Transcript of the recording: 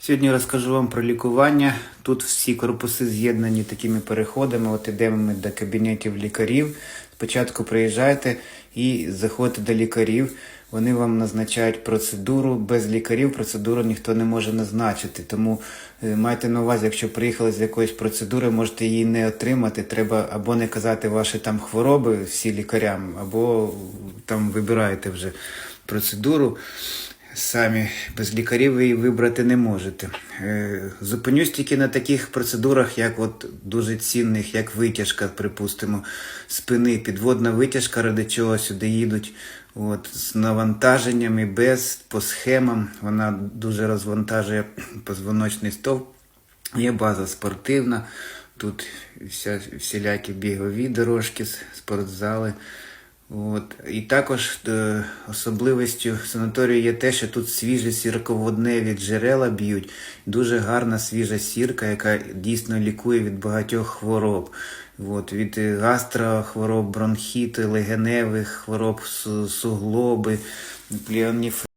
Сьогодні розкажу вам про лікування. Тут всі корпуси з'єднані такими переходами. От ідемо ми до кабінетів лікарів. Спочатку приїжджаєте і заходите до лікарів. Вони вам назначають процедуру. Без лікарів процедуру ніхто не може назначити. Тому е, майте на увазі, якщо приїхали з якоїсь процедури, можете її не отримати. Треба або не казати ваші там хвороби всі лікарям, або там вибираєте вже процедуру. Самі без лікарів ви її вибрати не можете. Е, Зупинюсь тільки на таких процедурах, як от дуже цінних, як витяжка, припустимо, спини, підводна витяжка, ради чого сюди їдуть. От, з навантаженнями, без, по схемам. Вона дуже розвантажує позвоночний стовп. Є база спортивна. Тут вся, всілякі бігові дорожки, спортзали. От. І також е, особливістю санаторію є те, що тут свіжі сірководневі джерела б'ють. Дуже гарна свіжа сірка, яка дійсно лікує від багатьох хвороб. От, від гастрохвороб, бронхіти, легеневих хвороб, суглоби, пліоніф